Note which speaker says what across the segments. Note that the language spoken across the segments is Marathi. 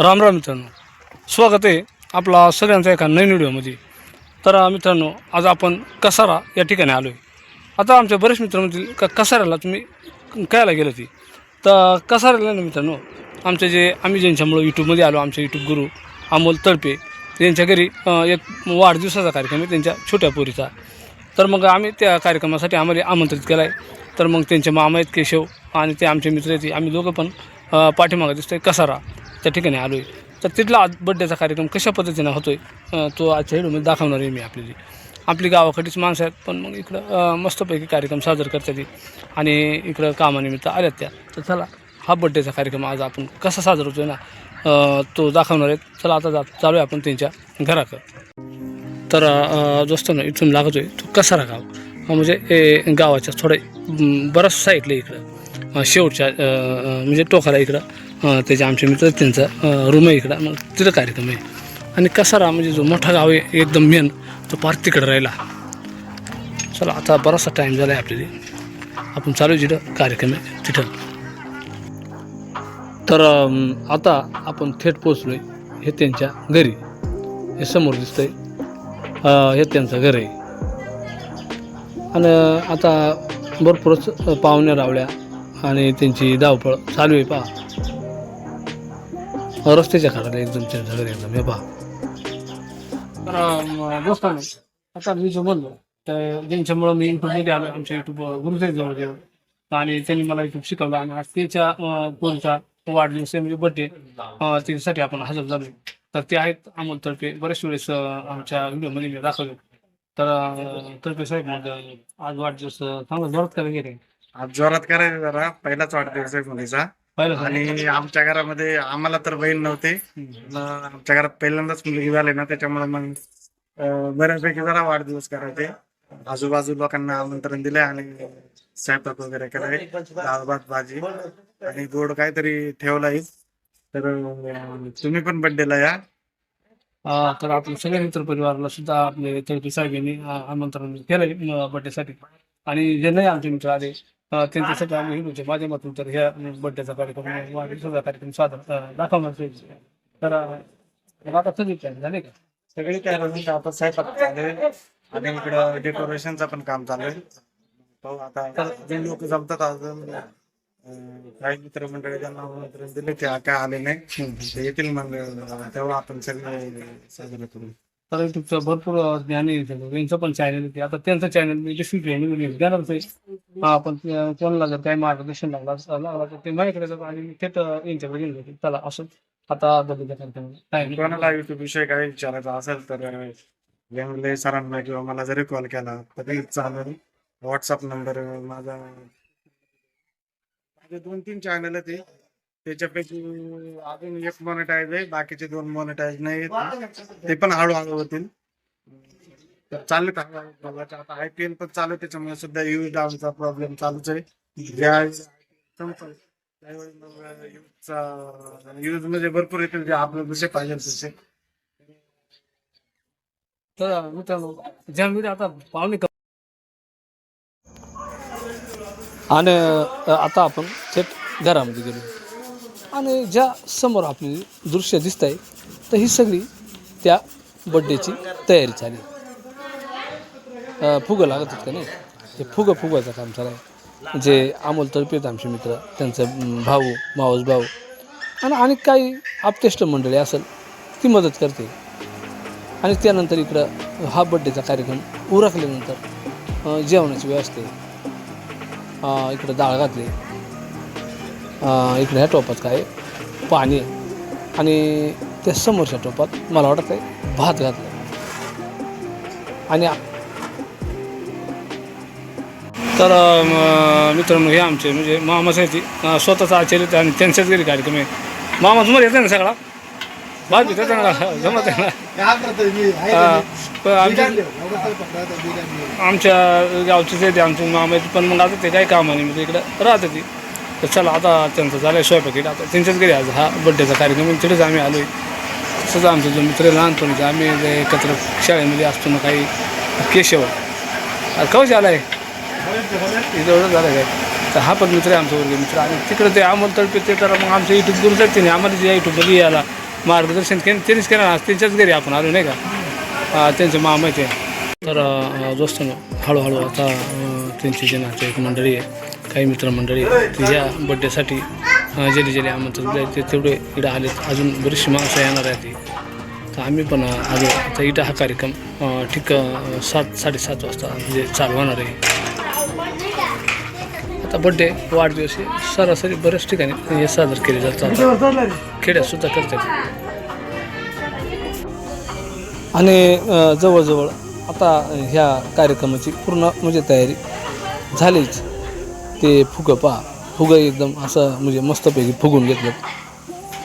Speaker 1: राम राम मित्रांनो. स्वागत आहे आपला सगळ्यांचा एका नवीन व्हिडिओमध्ये. तर मित्रांनो आज आपण कसारा या ठिकाणी आलो आहे आता आमच्या बरेच मित्र म्हणतील का कसाऱ्याला तुम्ही कायला गेलो ती तर कसाऱ्याला ना मित्रांनो आमचे जे आम्ही ज्यांच्यामुळं यूट्यूबमध्ये आलो आमचे यूट्यूब गुरु अमोल तळपे यांच्या घरी एक वाढदिवसाचा कार्यक्रम आहे त्यांच्या छोट्या पोरीचा. तर मग आम्ही त्या कार्यक्रमासाठी आम्हाला आमंत्रित केलं आहे तर मग त्यांचे मामा आहेत केशव आणि ते आमचे मित्र आहेत आम्ही दोघं पण अ, पाठीमागं दिसतोय कसारा. त्या ठिकाणी आलो आहे तर तिथला आज बड्डेचा कार्यक्रम कशा पद्धतीनं होतो आहे तो आजच्या व्हिडिओमध्ये दाखवणार आहे मी आपली आपली गावाकडीच माणसं आहेत पण मग इकडं मस्तपैकी कार्यक्रम साजरा करतात आणि इकडं कामानिमित्त आल्यात त्या. तर चला हा बड्डेचा कार्यक्रम आज आपण कसा साजरा होतो ना तो दाखवणार आहेत. चला आता जा चालू आहे आपण त्यांच्या घराकडं. तर अ, ना इथून लागतोय तो कसारा गाव. म्हणजे ए, गावाच्या थोडं बरंच साईडला इकडं. शेवटच्या म्हणजे टोकाला इकडं. त्याचे आमचे मित्र त्यांचं. त्यांचा रूम आहे इकडं. मग तिथं कार्यक्रम आहे. आणि कसारा म्हणजे जो मोठा गाव आहे एकदम मेन तो पार तिकडं राहिला. चला आता बराचसा टाईम झाला आहे आपल्याला. आपण चालू आहे जिथं कार्यक्रम आहे तिथं. तर आता आपण थेट पोचलो आहे हे त्यांच्या घरी. हे समोर दिसतंय. हे त्यांचं घर आहे. आणि आता भरपूरच पाहुण्या रावल्या. आणि त्यांची धावपळ चालू आहे पहा. रस्त्याच्या काढायला एकदम घर एकदम हे पहा तर दोस्तांनो आता मी जो म्हणलो तर ज्यांच्यामुळं मी युट्यूबमध्ये आलो आमच्या युट्यूब गुरुचे जवळ गेलो. आणि त्यांनी मला युट्यूब शिकवलं आणि आज त्याच्या कोणचा वाढदिवस म्हणजे बड्डे त्याच्यासाठी आपण हजर झालो. तर ते आहेत अमोल तर्फे बरेच वेळेस आमच्या व्हिडिओमध्ये मी दाखवले. तर तर्फे साहेब मग आज वाढदिवस चांगला जोरात करायला गेले.
Speaker 2: आज जोरात करायचं जरा पहिलाच वाढदिवस आहे मुलीचा. आणि आमच्या घरामध्ये आम्हाला तर बहीण नव्हते. आमच्या घरात पहिल्यांदाच मुलगी झाली ना त्याच्यामुळे मग बऱ्यापैकी जरा वाढदिवस करायचे. आजूबाजू लोकांना आमंत्रण दिले आणि स्वयंपाक वगैरे केलाय. डाळ भात भाजी आणि गोड काहीतरी ठेवलाय तर तुम्ही पण बर्थडेला या.
Speaker 1: तर आपण सगळ्या मित्र परिवाराला सुद्धा आपले तळपे साहेबांनी आमंत्रण केलंय बड्डेसाठी आणि जे नाही आमचे मित्र आले त्यांच्यासाठी आम्ही हिंदूच्या माध्यमातून तर ह्या बड्डेचा कार्यक्रम वाढदिवसाचा कार्यक्रम सादर दाखवणार आहे. तर आता सगळी plan झाले का?
Speaker 2: सगळी काय म्हणजे आता स्वयंपाक चालू आहे. आणि इकडं डेकोरेशनचं पण काम चालू आहे. आता जे लोक जमतात अजून काही मित्र मंडळी ज्यांना आमंत्रण दिले ते काय आले नाही. येतील मग तेव्हा आपण सगळे साजरे करू.
Speaker 1: कारण तुमचं भरपूर ज्ञान यांचं पण चॅनल आहे आता त्यांचं चॅनल मी डिस्क्रिप्शन देणारच आहे हा, पण कोणाला जर काही मार्गदर्शन लागला लागला तर ते माझ्याकडे जातात आणि मी थेट यांच्याकडे घेऊन जाते. चला असं. आता बदलच्या
Speaker 2: कोणाला युट्यूब विषयी काही विचारायचा असेल तर वेंगले सरांना किंवा मला जरी कॉल केला तरी चालेल. व्हॉट्सअप नंबर माझा माझे दोन तीन चॅनल आहे ते त्याच्यापैकी अजून एक मॉनिटाईज आहे बाकीचे दोन मॉनिटाईज नाही. ते पण हळूहळू होतील. तर चालू आता आय पी एल पण चालू आहे, त्याच्यामुळे सुद्धा यूज डाऊनचा प्रॉब्लेम चालूच आहे. संपल यूजचा यूजमध्ये भरपूर येतील जे आपल्याला जसे पाहिजे तसे.
Speaker 1: तर मित्रांनो आता पाहुणे आणि आता आपण थेट घरामध्ये गेलो. आणि ज्या समोर आपली दृश्य दिसत आहे तर ही सगळी त्या बड्डेची तयारी झाली. फुगं लागत आहेत का नाही? ते फुगं फुगवायचं काम चालू आहे जे अमोल तर्फे आहेत आमचे मित्र त्यांचं भाऊ मावस भाऊ आणि आणि काही आपतेष्ट मंडळी असेल ती मदत करते. आणि त्यानंतर इकडं हा बड्डेचा कार्यक्रम उरकल्यानंतर जेवणाची व्यवस्था आहे. इकडं डाळ घातली. इकडं ह्या टोपात काय? पाणी आणि त्या समोरच्या टोपात मला वाटत आहे भात घातला. आणि तर मित्रांनो हे आमचे म्हणजे मामाच आहे ती स्वतःचा आचार्य आहेत आणि त्यांच्याच घरी कार्यक्रम आहे. मामा तुम्हाला येते ना सगळा? भात घेतात ना? जमत आहे ना पण आमच्या आमच्या गावचेच आहे ते आमचे मामा पण मग आता ते काही कामाने म्हणजे इकडं राहते ती. तर चला आता त्यांचं झालं आहे स्वयंपाक. आता त्यांच्याच घरी आज हा बड्डेचा कार्यक्रम आहे. तिथेच आम्ही आलो आहे तसंच आमचं जो मित्र आहे लहानपणीचे आम्ही जे एकत्र शाळेमध्ये असतो ना काही केशव. अरे कवच आला आहे इथं एवढं झालं काय? तर हा पण मित्र आहे आमचा वर्ग मित्र. आणि तिकडं ते अमोल तळपे ते तर मग आमच्या युट्यूब गुरु तर त्याने आम्हाला जे युट्यूबमध्ये यायला मार्गदर्शन केलं त्यांनीच केलं. आज त्यांच्याच घरी आपण आलो नाही का? अं, त्यांचे मामा आहे ते. तर दोस्त दोस्तांनो हळूहळू आता अं, त्यांची जे नातेवाईक मंडळी आहे काही मित्रमंडळी आहे ते या बड्डेसाठी जेली जेली आमंत्रण दिले ते तेवढे इकडे आलेत. अजून बरीचशी माणसं येणार आहेत ती तर आम्ही पण आलो आता इथं हा कार्यक्रम ठीक सात साडेसात वाजता म्हणजे चालू होणार आहे. आता बड्डे वाढदिवस हे सरासरी बऱ्याच ठिकाणी हे साजरे केले जातात. खेड्यात सुद्धा करतात. आणि जवळजवळ आता ह्या कार्यक्रमाची पूर्ण म्हणजे तयारी झालीच. ते फुगं पहा. फुगं एकदम असं म्हणजे मस्तपैकी फुगून घेतलं.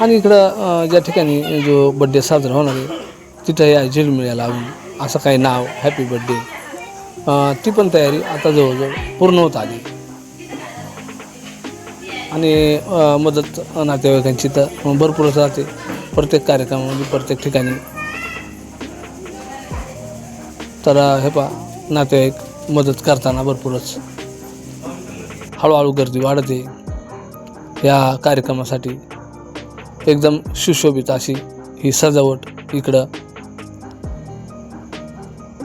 Speaker 1: आणि इकडं ज्या ठिकाणी जो बड्डे साजरा होणार आहे तिथं या झिलमिळ्या लावून असं काही नाव हॅपी बड्डे ती पण तयारी आता जवळजवळ पूर्ण होत आली. आणि मदत नातेवाईकांची तर भरपूरच राहते. प्रत्येक कार्यक्रमामध्ये प्रत्येक ठिकाणी. तर हे पा नातेवाईक मदत करताना भरपूरच. हळूहळू गर्दी वाढते. या कार्यक्रमासाठी एकदम सुशोभित अशी ही सजावट इकडं.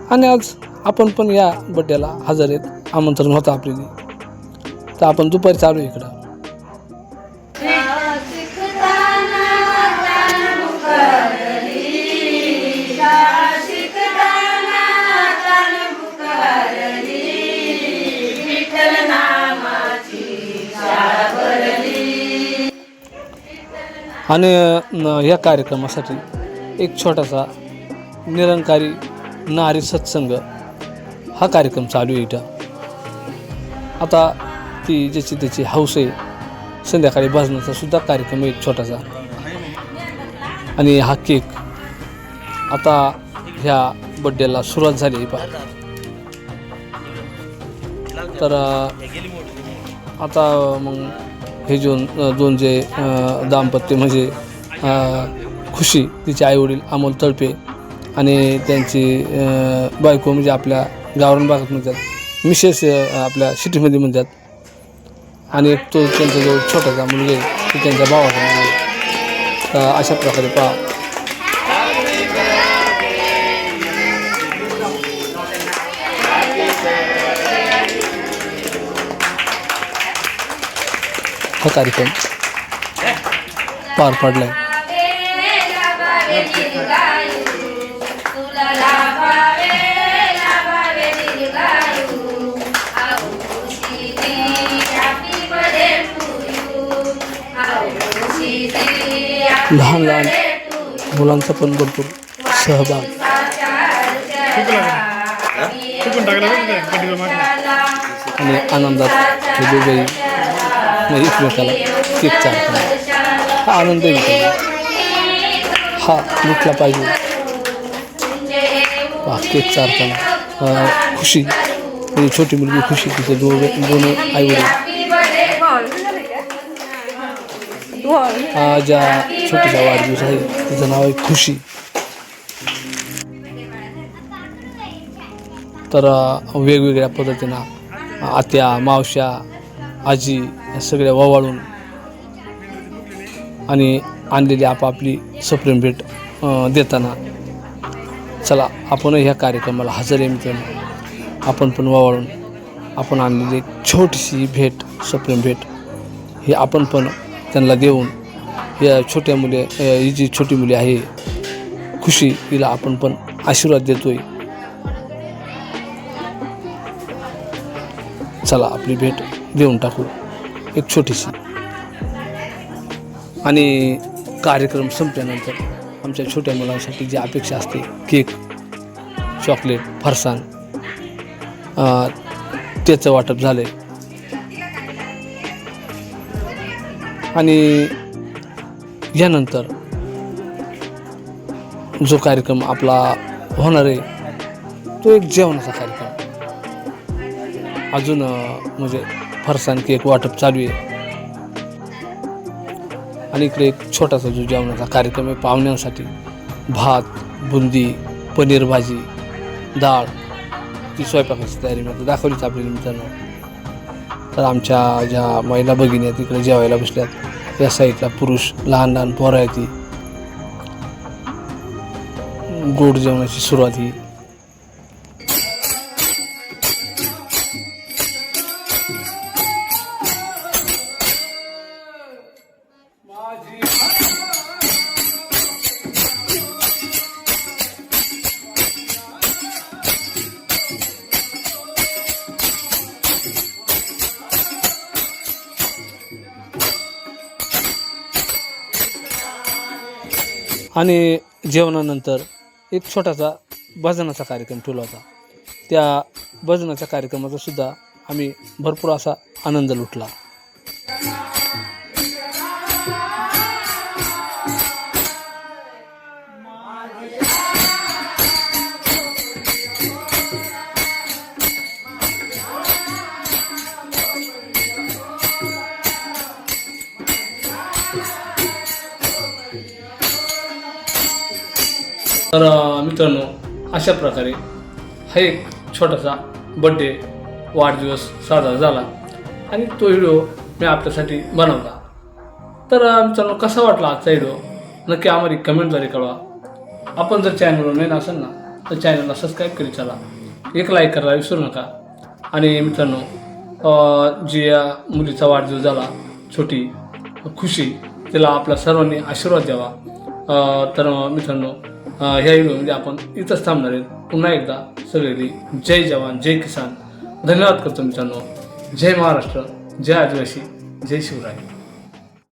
Speaker 1: आणि आज आपण पण या बड्डेला हजर आहेत. आमंत्रण होतं आपल्याला. तर आपण दुपारी चालू इकडं. आणि न- या कार्यक्रमासाठी एक छोटासा निरंकारी नारी सत्संग हा कार्यक्रम चालू आहे इथं. आता ती ज्याची त्याची हौस आहे संध्याकाळी भजनाचा सुद्धा कार्यक्रम आहे एक छोटासा. आणि हा केक आता ह्या बड्डेला सुरुवात झाली आहे पहा. तर आता मग हे जोन दोन जे दाम्पत्य म्हणजे खुशी तिचे आईवडील अमोल तळपे आणि त्यांची बायको म्हणजे आपल्या गावरान भागात म्हणतात मिसेस आपल्या सिटीमध्ये म्हणतात. आणि एक तो त्यांचा जो छोटासा मुलगा आहे तो त्यांच्या भावाचा मुलगा अशा प्रकारे पहा. हा कार्यक्रम पार पडलाय. लहान लहान मुलांचा पण भरपूर सहभाग. आणि आनंदात म्हणजे एकमेकाला केक चालतात हा आनंद येतो हा लुटला पाहिजे. हा केक चालताना खुशी. म्हणजे छोटी मुलगी खुशी तिचे दोन दोन आईवडील. हा ज्या छोटीचा वाढदिवस आहे. तिचं नाव आहे खुशी. तर वेगवेगळ्या पद्धतीनं आत्या मावश्या आजी या सगळ्या वावाळून आणि आणलेली आपापली सप्रेम भेट देताना चला आपण ह्या कार्यक्रमाला हजर आहे मित्रांनो. आपण पण वावाळून आपण आणलेली एक छोटीशी भेट सप्रेम भेट हे आपण पण त्यांना देऊन या छोट्या मुले ही जी छोटी मुली आहे खुशी हिला आपण पण आशीर्वाद देतोय. चला आपली भेट देऊन टाकू. एक छोटीशी. आणि कार्यक्रम संपल्यानंतर आमच्या छोट्या मुलांसाठी जी अपेक्षा असते केक चॉकलेट फरसाण त्याचं वाटप झालं आहे आणि यानंतर जो कार्यक्रम आपला होणार आहे तो एक जेवणाचा कार्यक्रम. अजून म्हणजे फरसाण केक वाटप चालू आहे. आणि इकडे एक छोटासा जो जेवणाचा कार्यक्रम आहे पाहुण्यांसाठी भात बुंदी पनीर भाजी डाळ ती स्वयंपाकाची तयारी मिळते दाखवलीच आपल्या मित्रांनो. तर आमच्या ज्या महिला भगिनी आहेत तिकडे जेवायला बसल्यात. या साईडला पुरुष लहान लहान पोरं आहेत ती. गोड जेवणाची सुरुवात ही. आणि जेवणानंतर एक छोटासा भजनाचा कार्यक्रम ठेवला होता. त्या भजनाच्या कार्यक्रमाचासुद्धा आम्ही भरपूर असा आनंद लुटला. तर मित्रांनो अशा प्रकारे हा एक छोटासा बड्डे वाढदिवस साजरा झाला आणि तो व्हिडिओ मी आपल्यासाठी बनवला. तर मित्रांनो कसा वाटला आजचा व्हिडिओ नक्की आम्हाला कमेंटद्वारे कळवा. आपण जर चॅनलवर नवीन असेल ना तर चॅनलला सबस्क्राईब करी चला. एक लाईक करायला विसरू नका. आणि मित्रांनो जी या मुलीचा वाढदिवस झाला छोटी खुशी तिला आपल्या सर्वांनी आशीर्वाद द्यावा. तर मित्रांनो ह्या व्हिडिओमध्ये म्हणजे आपण इथंच थांबणार आहेत पुन्हा एकदा सगळे जय जवान जय किसान. धन्यवाद करतो मित्रांनो. जय महाराष्ट्र जय आदिवासी जय शिवराय.